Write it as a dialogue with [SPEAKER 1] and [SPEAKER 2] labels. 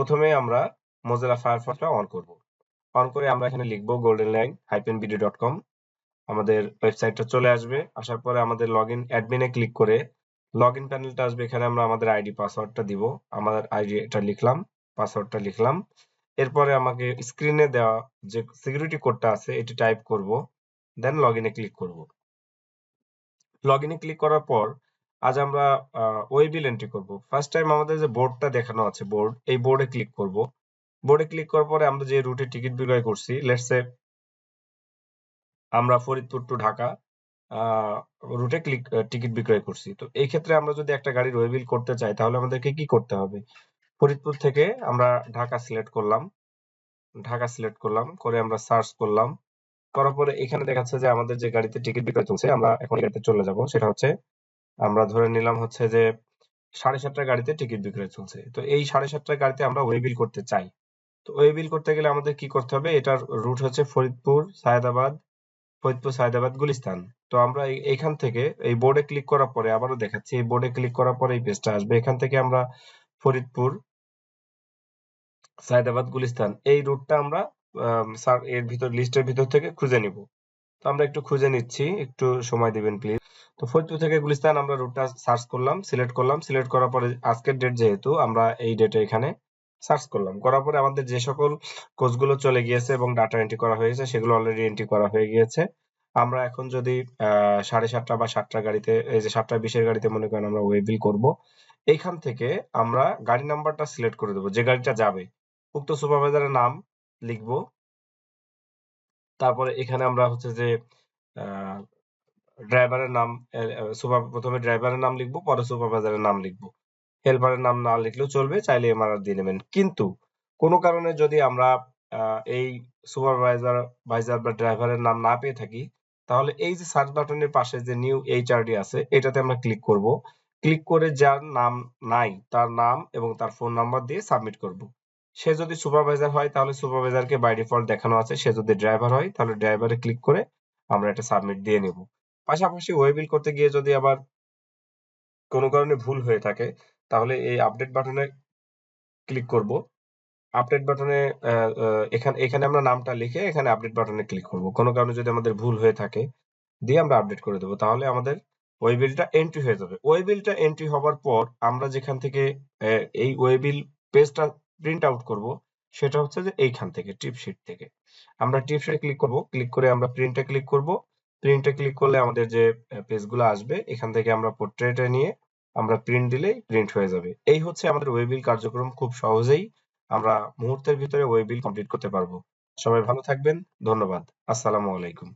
[SPEAKER 1] প্রথমে আমরা মোজিলা ফায়ারফক্সটা অন করব। অন করে আমরা এখানে লিখব golden line hyphen BD dot com আমাদের ওয়েবসাইটটা চলে আসবে। আসার পরে আমাদের লগ ইন অ্যাডমিনে ক্লিক করে লগ ইন প্যানেলটা আসবে। এখানে আমরা আমাদের আইডি পাসওয়ার্ডটা দিব। আমাদের আইডি এটা লিখলাম পাসওয়ার্ডটা লিখলাম। এরপরে আমাকে স্ক্রিনে দেওয়া যে সিকিউরিটি কোডটা আছে, এটি টাইপ করব। দেন লগ ইনে ক্লিক করব। লগ ইনে ক্লিক করার পর আজ আমরা ওয়েবিল এন্ট্রি করব। ফার্স্ট টাইম আমাদের যে বোর্ডটা দেখানো আছে বোর্ড এই বোর্ডে ক্লিক করব। বোর্ডে ক্লিক করার পরে আমরা যে রুটে টিকিট বিক্রয় করছি লেটস সে আমরা ফরিদপুর টু ঢাকা রুটে ক্লিক টিকিট বিক্রয় করছি। তো এই ক্ষেত্রে আমরা যদি একটা গাড়ির ওয়েবিল করতে চাই, তাহলে আমাদেরকে কি করতে হবে? ফরিদপুর থেকে আমরা ঢাকা সিলেক্ট করলাম। ঢাকা সিলেক্ট করলাম, করে আমরা সার্চ করলাম। করার পরে এখানে দেখাচ্ছে যে আমাদের যে গাড়িতে টিকিট বিক্রয় চলছে, আমরা এখন গাড়িতে চলে যাব। সেটা হচ্ছে আমরা ধরে নিলাম হচ্ছে যে সাড়ে সাতটা গাড়িতে টিকিট বিক্রয় চলছে। তো এই সাড়ে সাতটা গাড়িতে আমরা ওয়েবিল করতে চাই। তো ওয়েবিল করতে গেলে আমাদের কি করতে হবে? এটার রুট হচ্ছে ফরিদপুর, সায়দাবাদ ফরিদপুর, সায়দাবাদ, গুলিস্তান। তো আমরা এইখান থেকে এই বোর্ডে ক্লিক করার পরে আবারও দেখাচ্ছি, এই বোর্ডে ক্লিক করার পরে এই পেজটা আসবে। এখান থেকে আমরা ফরিদপুর, সায়দাবাদ, গুলিস্তান এই রুটটা আমরা এর ভিতর, লিস্টের ভিতর থেকে খুঁজে নিব। তো আমরা একটু খুঁজে নিচ্ছি, একটু সময় দিবেন প্লিজ তো ফরিদপুর থেকে গুলিস্তান আমরা রুটটা সার্চ করলাম সিলেক্ট করলাম। সিলেক্ট করার পরে আজকের ডেট যেহেতু, আমরা এই ডেটে এখানে সার্চ করলাম। করার পরে আমাদের যে সকল কোর্সগুলো চলে গিয়েছে এবং ডাটা এন্ট্রি করা হয়েছে, সেগুলো অলরেডি এন্ট্রি করা হয়ে গিয়েছে। আমরা এখন যদি সাড়ে সাতটা বা সাতটা গাড়িতে, এই যে সাতটা বিশের গাড়িতে মনে করেন আমরা ওয়েবিল করব, এইখান থেকে আমরা গাড়ি নাম্বারটা সিলেক্ট করে দেবো, যে গাড়িটা যাবে। উক্ত সুপারভাইজারের নাম লিখব তারপরে এখানে আমরা হচ্ছে যে ড্রাইভারের নাম সুপার, প্রথমে ড্রাইভারের নাম লিখব, পরে সুপারভাইজারের নাম লিখব। হেল্পারের নাম না লিখলেও চলবে, চাইলে এমআরআর দিয়ে নেবেন। কিন্তু, কোনো কারণে যদি আমরা এই সুপারভাইজার ভাইজার বা ড্রাইভারের নাম না পেয়ে থাকি, তাহলে এই যে সার্চ বাটনের পাশে যে নিউ এইচআরডি আছে, এটাতে আমরা ক্লিক করব। ক্লিক করে যার নাম নাই, তার নাম এবং তার ফোন নাম্বার দিয়ে সাবমিট করব। সে যদি সুপারভাইজার হয়, তাহলে সুপারভাইজারকে বাই ডিফল্ট দেখানো আছে। সে যদি ড্রাইভার হয়, তাহলে ড্রাইভারে ক্লিক করে আমরা এটা সাবমিট দিয়ে নেব। পাশাপাশি ওয়েবিল করতে গিয়ে যদি আবার কোনো কারণে ভুল হয়ে থাকে, তাহলে এই আপডেট বাটনে ক্লিক করব। আপডেট বাটনে এখানে এখানে আমরা নামটা লিখে এখানে আপডেট বাটনে ক্লিক করব। কোনো কারণে যদি আমাদের ভুল হয়ে থাকে, দিয়ে আমরা আপডেট করে দেবো। তাহলে আমাদের ওই বিলটা এন্ট্রি হয়ে যাবে। ওই বিলটা এন্ট্রি হওয়ার পর আমরা যেখান থেকে এই ওয়েবিল পেজটা প্রিন্ট আউট করব সেটা হচ্ছে যে এইখান থেকে টিপ শিট থেকে। আমরা টিপ শিটে ক্লিক করব ক্লিক করে আমরা প্রিন্টে ক্লিক করব। প্রিন্টে ক্লিক করলে আমাদের যে পেজগুলো আসবে এখান থেকে আমরা পোর্ট্রেটে নিয়ে আমরা প্রিন্ট দিলেই প্রিন্ট হয়ে যাবে। এই হচ্ছে আমাদের ওয়েবিল কার্যক্রম খুব সহজেই আমরা মুহূর্তের ভিতরে ওয়েবিল কমপ্লিট করতে পারব। সবাই ভালো থাকবেন ধন্যবাদ। আসসালামু আলাইকুম।